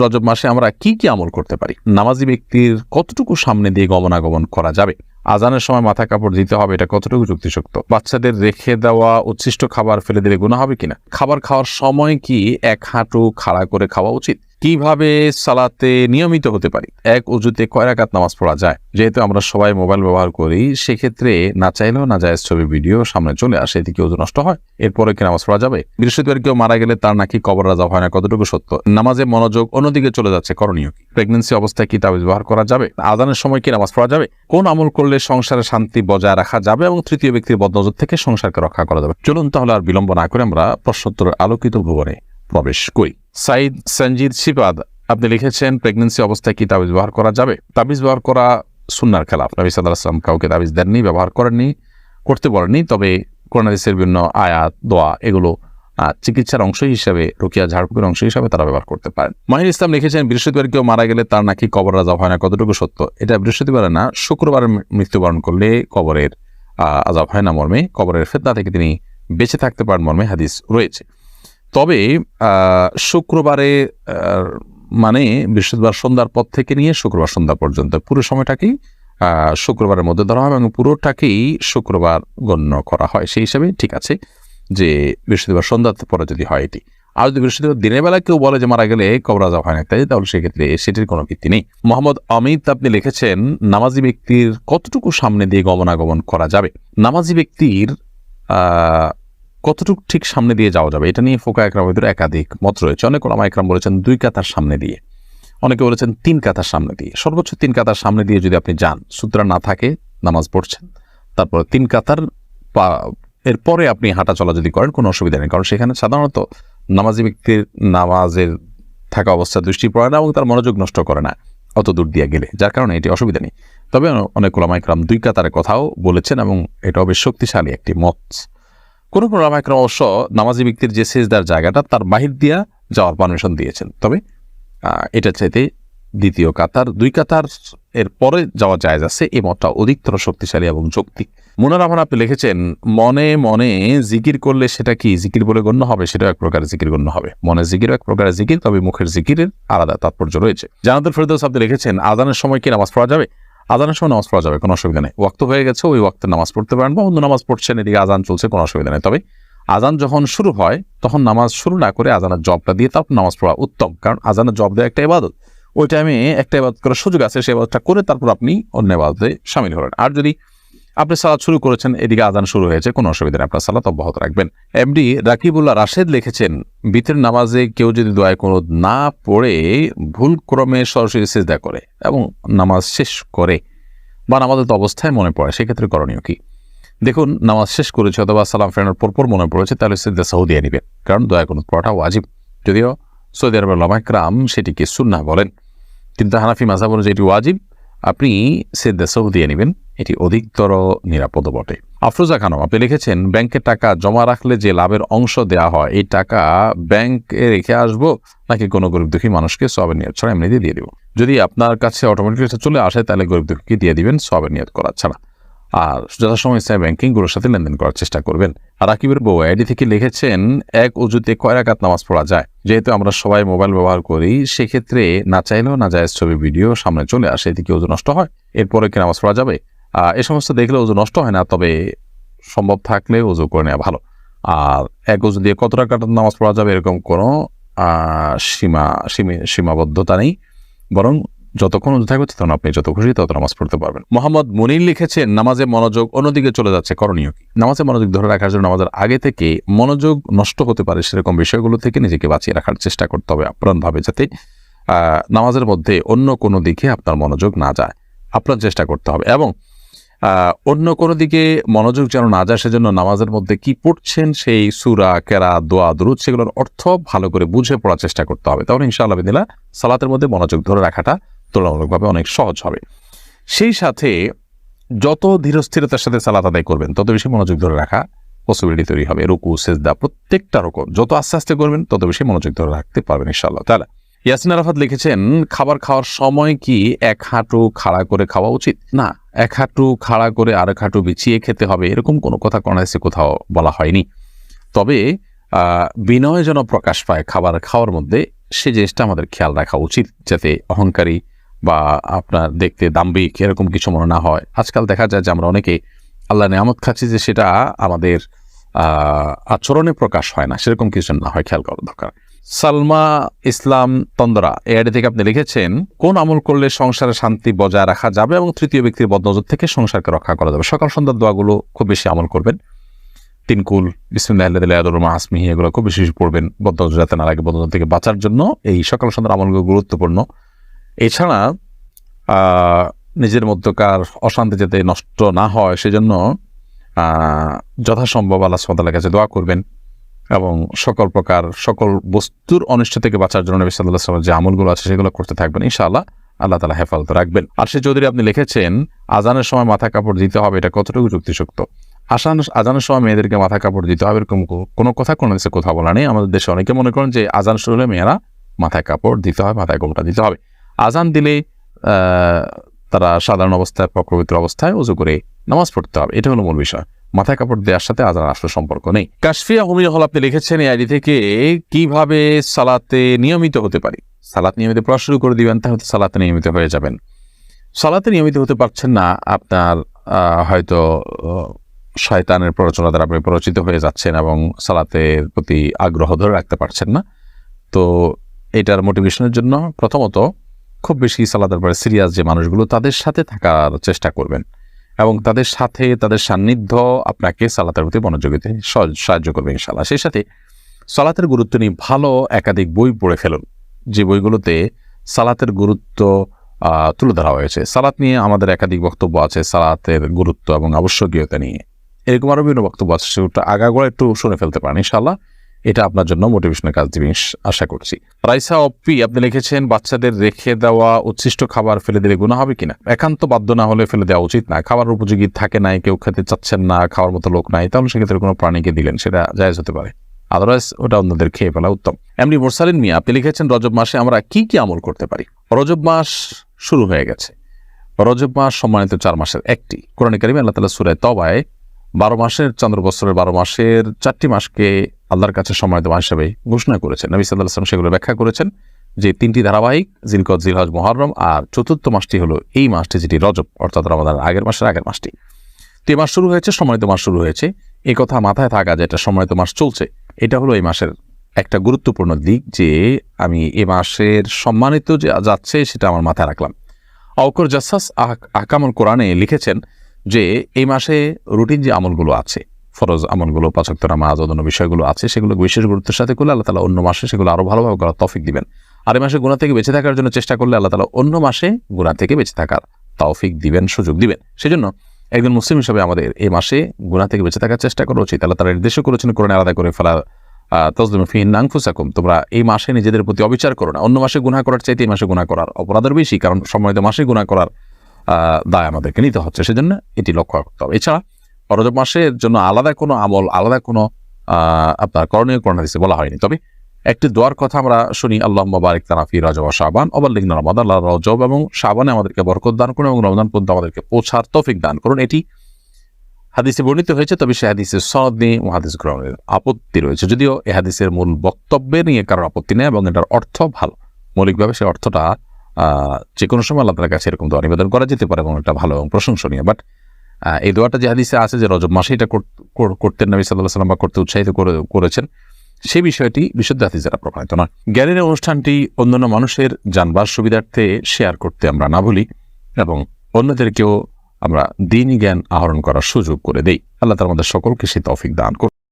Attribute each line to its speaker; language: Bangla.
Speaker 1: রজব মাসে আমরা কি কি আমল করতে পারি? নামাজি ব্যক্তির কতটুকু সামনে দিয়ে গমনাগমন করা যাবে? আজানের সময় মাথা কাপড় দিতে হবে, এটা কতটুকু যুক্তিযুক্ত বাচ্চাদের রেখে দেওয়া উচ্ছিষ্ট খাবার ফেলে দিলে গুণা হবে কিনা? খাবার খাওয়ার সময় কি এক হাঁটু খাড়া করে খাওয়া উচিত? কীভাবে সালাতে নিয়মিত হতে পারি? এক উজুতে কয় রাকাত নামাজ পড়া যায়? যেহেতু আমরা সবাই মোবাইল ব্যবহার করি, সেক্ষেত্রে না চাইলেও না যায় ছবি, ভিডিও সামনে চলে আসে এদিকে ওজন নষ্ট হয়? এরপরে কি নামাজ পড়া যাবে? বৃহস্পতিবার কেউ মারা গেলে তার নাকি কবর রাজা হয় না, কতটুকু সত্য? নামাজে মনোযোগ অন্যদিকে চলে যাচ্ছে, করণীয় কি? প্রেগনেন্সি অবস্থায় কি তাবিজ ব্যবহার করা যাবে? আদানের সময় কি নামাজ পড়া যাবে? কোন আমল করলে সংসারে শান্তি বজায় রাখা যাবে এবং তৃতীয় ব্যক্তির বদনজর থেকে সংসারকে রক্ষা করা যাবে? চলুন তাহলে আর বিলম্ব না করে আমরা প্রশ্নোত্তরের আলোকিত ভুবনে প্রবেশ করি। সাইদ সঞ্জিত শিবাদ আপনি লিখেছেন প্রেগনেন্সি অবস্থায় কি তাবিজ ব্যবহার করা যাবে? তাবিজ ব্যবহার করা সুন্নার খেলাফ। নবী সাল্লাহ আসলাম কাউকে তাবিজ দেননি, ব্যবহার করেননি, করতে বলেননি। তবে করোনাদিসের বিভিন্ন আয়াত, দোয়া এগুলো চিকিৎসার অংশ হিসাবে, রুকিয়া ঝাড়ফুঁকের অংশ হিসাবে তারা ব্যবহার করতে পারেন। মাহির ইসলাম লিখেছেন, বৃহস্পতিবার কেউ মারা গেলে তার নাকি কবর রাজা হয় না, কতটুকু সত্য? এটা বৃহস্পতিবার না, শুক্রবার মৃত্যুবরণ করলে কবরের আজাব হয় না মর্মে, কবরের ফেতনা থেকে তিনি বেঁচে থাকতে পারেন মর্মে হাদিস রয়েছে। তবে শুক্রবারে মানে বৃহস্পতিবার সন্ধ্যার পর থেকে নিয়ে শুক্রবার সন্ধ্যা পর্যন্ত পুরো সময়টাকেই শুক্রবারের মধ্যে ধরা হয় এবং পুরোটাকেই শুক্রবার গণ্য করা হয়। সেই হিসাবে ঠিক আছে যে, বৃহস্পতিবার সন্ধ্যার পরে যদি হয় এটি। আর যদি বৃহস্পতিবার দিনের বেলা কেউ বলে যে মারা গেলে কবরাজা হয় না, তাই তাহলে সেক্ষেত্রে সেটির কোনো ভিত্তি নেই। মোহাম্মদ অমিত, আপনি লিখেছেন, নামাজি ব্যক্তির কতটুকু সামনে দিয়ে গমনাগমন করা যাবে? নামাজি ব্যক্তির কতটুকু ঠিক সামনে দিয়ে যাওয়া যাবে? এটা নিয়ে ফোকা একরামের ভিতরে একাধিক মত রয়েছে। অনেক ওলামা একরাম বলেছেন দুই কাতার সামনে দিয়ে। অনেকে বলেছেন তিন কাতার সামনে দিয়ে। সর্বোচ্চ তিন কাতার সামনে দিয়ে যদি আপনি যান, সূত্রা না থাকে, নামাজ পড়ছেন। তারপর তিন কাতার পা- এরপরে আপনি হাঁটা চলা যদি করেন, কোনো অসুবিধা নেই। কারণ সেখানে সাধারণত নামাজি ব্যক্তির নামাজের থাকা অবস্থা দৃষ্টি পড়ে না এবং তার মনোযোগ নষ্ট করে না, অত দূর দিয়ে গেলে, যার কারণে এটি অসুবিধা নেই। তবে অনেক ওলামা একরাম দুই কাতারের কথাও বলেছেন এবং এটাও বেশ শক্তিশালী একটি মত। কোনো রামায়করা অবশ্য নামাজি ব্যক্তির যে সেজদার জায়গাটা, তার বাহির দিয়া যাওয়ার পারমিশন দিয়েছেন। তবে এটা চাইতে দ্বিতীয় কাতার, দুই কাতার এর পরে যাওয়া যায় আছে, এই মতটা অধিকতর শক্তিশালী এবং যৌক্তিক। মুনার রহমান আপনি লিখেছেন, মনে মনে জিকির করলে সেটা কি জিকির বলে গণ্য হবে? সেটাও এক প্রকার জিকির গণ্য হবে। মনে জিকিরও এক প্রকারের জিকির, তবে মুখের জিকিরের আলাদা তাৎপর্য রয়েছে। জানাতুল ফেরদৌস আপনি লিখেছেন আদানের সময় কি নামাজ পড়া যাবে? আজানের সময় নামাজ পড়া যাবে, কোনো অসুবিধা নেই। ওয়াক্ত হয়ে গেছে, ওই ওয়াক্তে নামাজ পড়তে পারেন বা অন্য নামাজ পড়ছেন, এদিকে আজান চলছে, কোনো অসুবিধা নেই। তবে আজান যখন শুরু হয়, তখন নামাজ শুরু না করে আজানের জবটা দিয়ে তারপর নামাজ পড়া উত্তম। কারণ আজানের জব দেওয়া একটা ইবাদত। ওই টাইমে একটা ইবাদত করার সুযোগ আছে, সেই ইবাদতটা করে তারপর আপনি অন্য ইবাদতে সামিল হলেন আর যদি আপনি সালাদ শুরু করেছেন, এদিকে আদান শুরু হয়েছে, কোনো অসুবিধা নেই, আপনার সালাত অব্যাহত রাখবেন। এমডি রাকিবুল্লাহ রাশেদ লিখেছেন, বিতের নামাজে কেউ যদি দোয়ায় কোনো না পড়ে, ভুল ক্রমে সরাসরি সেজদা করে এবং নামাজ শেষ করে বা নামাজের তো অবস্থায় মনে পড়ে, সেক্ষেত্রে করণীয় কি? দেখুন, নামাজ শেষ করেছে অথবা সালাম ফেরানোর পরপর মনে পড়েছে, তাহলে সিদ্ধা সৌদিয়া নিবেন। কারণ দয়া কোনো পড়াটা ওয়াজিব। যদিও সৌদি আরবের লামাকরাম সেটিকে সুন্না বলেন। কিন্তু হানাফি মাঝাব এটি ওয়াজিব। আপনি সিদ্ধা সৌদিয়া নেবেন। এটি অধিকতর নিরাপদ বটে। আফরোজা খানম, আপনি লিখেছেন, ব্যাংকে টাকা জমা রাখলে যে লাভের অংশ দেওয়া হয়, এই টাকা ব্যাংকে রেখে আসব, নাকি কোনো গরিব দুঃখী মানুষকে সবের নিয়ত ছাড়া এমনিতে দিয়ে দিব? যদি আপনার কাছে অটোমেটিক চলে আসে, তাহলে গরিব দুঃখীকে দিয়ে দিবেন সবের নিয়ত করা ছাড়া। আর যথাসময় ইসলামী ব্যাংকিংগুলোর সাথে লেনদেন করার চেষ্টা করবেন। রাকিবের বউ আইডি থেকে লিখেছেন, এক উজুতে কয় রাকাত নামাজ পড়া যায়? যেহেতু আমরা সবাই মোবাইল ব্যবহার করি, সেক্ষেত্রে না চাইলেও না যায় ছবি, ভিডিও সামনে চলে আসে এদিকে ওজন নষ্ট হয়? এরপরে কি নামাজ পড়া যাবে? এ সমস্ত দেখলে ওজন নষ্ট হয় না, তবে সম্ভব থাকলে ওজু করে নেওয়া ভালো। আর এক ওজু দিয়ে কত টাকার নামাজ পড়া যাবে এরকম কোনো সীমা সীমাবদ্ধতা নেই। বরং যতক্ষণ উজু থাকবে তখন আপনি যত খুশি তত নামাজ পড়তে পারবেন। মোহাম্মদ মনির লিখেছেন, নামাজে মনোযোগ অন্যদিকে চলে যাচ্ছে, করণীয় কি? নামাজে মনোযোগ ধরে রাখার জন্য নামাজের আগে থেকে মনোযোগ নষ্ট হতে পারে সেরকম বিষয়গুলো থেকে নিজেকে বাঁচিয়ে রাখার চেষ্টা করতে হবে আপ্রাণভাবে যাতে নামাজের মধ্যে অন্য কোনো দিকে আপনার মনোযোগ না যায়। আপনার চেষ্টা করতে হবে। এবং অন্য কোনো দিকে মনোযোগ যেন না যায়, সেজন্য নামাজের মধ্যে কি পড়ছেন সেই সুরা কেরা দোয়া, দুরুদ, সেগুলোর অর্থ ভালো করে বুঝে পড়ার চেষ্টা করতে হবে। তখন ইনশাআল্লাহ বিদিলা সালাতের মধ্যে মনোযোগ ধরে রাখাটা তুলনামূলকভাবে অনেক সহজ হবে। সেই সাথে যত ধীরস্থিরতার সাথে সালাত আদায় করবেন, তত বেশি মনোযোগ ধরে রাখা পসিবিলিটি তৈরি হবে। রুকু, সেজদা, প্রত্যেকটা রকম যত আস্তে আস্তে করবেন, তত বেশি মনোযোগ ধরে রাখতে পারবেন ইনশাআল্লাহ। তাহলে ইয়াসিন আরাফাত লিখেছেন, খাবার খাওয়ার সময় কি এক হাঁটু খাড়া করে খাওয়া উচিত? না। এক হাঁটু খাড়া করে আরেক হাঁটু বিছিয়ে খেতে হবে, এরকম কোনো কথা কনাইসে কোথাও বলা হয়নি। তবে বিনয় যেন প্রকাশ পায় খাবার খাওয়ার মধ্যে, সে জিনিসটা আমাদের খেয়াল রাখা উচিত যাতে অহংকারী বা আপনার দেখতে দাম্বিক এরকম কিছু মনে না হয়। আজকাল দেখা যায় যে আমরা অনেকে আল্লাহ নিয়ামত খাচ্ছি যে সেটা আমাদের আচরণে প্রকাশ হয় না, সেরকম কিছু না হয়, খেয়াল করা দরকার। সালমা ইসলাম তন্দরা, এই আইডি থেকে আপনি লিখেছেন, কোন আমল করলে সংসারে শান্তি বজায় রাখা যাবে এবং তৃতীয় ব্যক্তির বদনজর থেকে সংসারকে রক্ষা করা যাবে? সকাল সন্ধ্যার দোয়াগুলো খুব বেশি আমল করবেন। তিনকুল, বিসমিল্লাহ আসমিহি এগুলো খুব বেশি পড়বেন বদনজর যাতে না লাগে বদনজর থেকে বাঁচার জন্য। এই সকাল সন্ধ্যার আমলগুলো গুরুত্বপূর্ণ। এছাড়া নিজের মধ্যকার অশান্তি যাতে নষ্ট না হয়, সেজন্য যথাসম্ভব আল্লাহ সাদালের কাছে দোয়া করবেন। এবং সকল প্রকার সকল বস্তুর অনিষ্ট থেকে বাঁচার জন্য নবী সাল্লাহ সাল্লামের যে আমলগুলো আছে সেগুলো করতে থাকবেন, ইনশাআল্লাহ। আল্লাহ তালা হেফাজত রাখবেন। আর সে চৌধুরী আপনি লিখেছেন, আজানের সময় মাথা কাপড় দিতে হবে, এটা কতটুকু যুক্তিযুক্ত আসান, আজানের সময় মেয়েদেরকে মাথা কাপড় দিতে হবে এরকম কোনো কথা, কোনো দেশে কথা বলা নেই। আমাদের দেশে অনেকে মনে করেন যে আজান শুরু হলে মেয়েরা মাথায় কাপড় দিতে হয় মাথায় গোমটা দিতে হবে। আজান দিলে তারা সাধারণ অবস্থায় পবিত্র অবস্থায় উজু করে নামাজ পড়তে হবে। এটা হলো মূল বিষয়। মাথায় কাপড় দেওয়ার সাথে আজান আসলে সম্পর্ক নেই। কাশফিয়া হুমির হল আপনি লিখেছেন এই আইডি থেকে কীভাবে সালাতে নিয়মিত হতে পারি। সালাত নিয়মিত পড়া শুরু করে দিবেন, তাহলে সালাতে নিয়মিত হয়ে যাবেন। সালাতে নিয়মিত হতে পারছেন না, আপনার হয়তো শয়তানের প্ররোচনা দ্বারা আপনি প্ররোচিত হয়ে যাচ্ছেন এবং সালাতের প্রতি আগ্রহ ধরে রাখতে পারছেন না। তো এটার মোটিভেশনের জন্য প্রথমত খুব বেশি সালাতের পরে সিরিয়াস যে মানুষগুলো, তাদের সাথে থাকার চেষ্টা করবেন। এবং তাদের সাথে, তাদের সান্নিধ্য আপনাকে সালাতের প্রতি মনোযোগিতে সাহায্য করবে ইনশাল্লাহ সেই সাথে সালাতের গুরুত্ব নিয়ে ভালো একাধিক বই পড়ে ফেলুন। যে বইগুলোতে সালাতের গুরুত্ব তুলে ধরা হয়েছে। সালাত নিয়ে আমাদের একাধিক বক্তব্য আছে, সালাতের গুরুত্ব এবং আবশ্যকীয়তা নিয়ে। এরকম আরও বিভিন্ন বক্তব্য আছে সেটা আগাগোড়া একটু শুনে ফেলতে পারেন ইনশাল্লাহ এটা আপনার জন্য মোটিভেশনের কাজ দিবে আশা করছি। রাইসা অপ্পি, আপনি লিখেছেন, বাচ্চাদের রেখে দেওয়া উচ্ছিষ্ট খাবার ফেলে দিলে গুণা হবে কিনা? একান্ত বাধ্য না হলে ফেলে দেওয়া উচিত না। খাবার উপযোগী থাকে নাই, কেউ খেতে চাচ্ছেন না, খাওয়ার মতো লোক নাই, তাহলে সেক্ষেত্রে কোনো প্রাণীকে দিলেন, সেটা জায়েজ হতে পারে। আদারওয়াইজ ওটা অন্যদের খেয়ে ফেলা উত্তম। এমনি মোরসালিন মিয়া, আপনি লিখেছেন, রজব মাসে আমরা কি কি আমল করতে পারি? রজব মাস শুরু হয়ে গেছে। রজব মাস সম্মানিত চার মাসের একটি। কোরআন কারিমে আল্লাহ তালা সুরায় তবায় বারো মাসের, চন্দ্র বছরের বারো মাসের চারটি মাসকে আল্লাহর কাছে সম্মানিত মাস হিসেবে ঘোষণা করেছেন। নবী সাল্লাহ আসলাম সেগুলো ব্যাখ্যা করেছেন যে তিনটি ধারাবাহিক, জিলকত, জিলহজ মহরম আর চতুর্থ মাসটি হলো এই মাসটি যেটি রজব, অর্থাৎ রমাদান আগের মাসের আগের মাসটি। তো এই মাস শুরু হয়েছে সম্মানিত মাস শুরু হয়েছে। এই কথা মাথায় থাকা যে এটা সম্মানিত মাস চলছে, এটা হলো এই মাসের একটা গুরুত্বপূর্ণ দিক যে আমি এ মাসের সম্মানিত যে যাচ্ছে সেটা আমার মাথায় রাখলাম। অকর জাসাস আহ আকামল কোরআনে লিখেছেন যে এই মাসে রুটিন যে আমলগুলো আছে ফরজ আমলগুলো পাচক নামাজ অন্য বিষয়গুলো আছে, সেগুলো বিশেষ গুরুত্বের সাথে করলে আল্লাহ তালা অন্য মাসে সেগুলো আরও ভালোভাবে করার তৌফিক দিবেন। আর এই মাসে গুণা থেকে বেঁচে থাকার জন্য চেষ্টা করলে আল্লাহ তালা অন্য মাসে গুণা থেকে বেঁচে থাকার তৌফিক দিবেন, সুযোগ দিবেন। সেজন্য একজন মুসলিম হিসাবে আমাদের এই মাসে গুণা থেকে বেঁচে থাকার চেষ্টা করা উচিত আল্লাহ তালা নির্দেশও করেছেন কোরআনে আলাদা করে, ফেলা তসলিম ফিহিন নাংফুসাকুম তোমরা এই মাসে নিজেদের প্রতি অবিচার করো না। অন্য মাসে গুণা করার চাইতে এই মাসে গুণা করার অপরাধের বেশি, কারণ সময়ত মাসে গুণা করার দায় আমাদেরকে নিতে হচ্ছে। সেজন্য এটি লক্ষ্য রাখতে হবে। এছাড়া রজব মাসের জন্য আলাদা কোনো আমল, আলাদা কোনো আপনার করণীয় করোনা দিতে বলা হয়নি। তবে একটি দোয়ার কথা আমরা শুনি আল্লাহ বারিক তারাফি রজব শাবান অবাল্লিগ্ন রমাদ আল্লাহ রজব এবং শাবানে আমাদেরকে বরকত দান করুন এবং রমজান পর্যন্ত আমাদেরকে পৌঁছার তৌফিক দান করুন। এটি হাদিসে বর্ণিত হয়েছে, তবে সে হাদিসের সনদ নিয়ে মহাদিস গ্রহণের আপত্তি রয়েছে। যদিও এ হাদিসের মূল বক্তব্যে নিয়ে কারোর আপত্তি নেই এবং এটার অর্থ ভালো। মৌলিকভাবে সে অর্থটা যে কোনো সময় আল্লাহ কাছে এরকম দোয়া নিবেদন করা যেতে পারে এবং এটা ভালো এবং প্রশংসনীয়। বাট এই দোয়াটা যে হাদিসে আছে যে রজব মাসে এটা কর- কর- করতেন নবী সাল্লাহ সাল্লাম বা করতে উৎসাহিত করে- করেছেন সেই বিষয়টি বিশুদ্ধ হাদিস যারা প্রমাণিত নয়। জ্ঞানের অনুষ্ঠানটি অন্যান্য মানুষের জানবার সুবিধার্থে শেয়ার করতে আমরা না ভুলি এবং অন্যদেরকেও আমরা দিনই জ্ঞান আহরণ করার সুযোগ করে দেই। আল্লাহ তার আমাদের সকলকে সে তফিক দান করুন।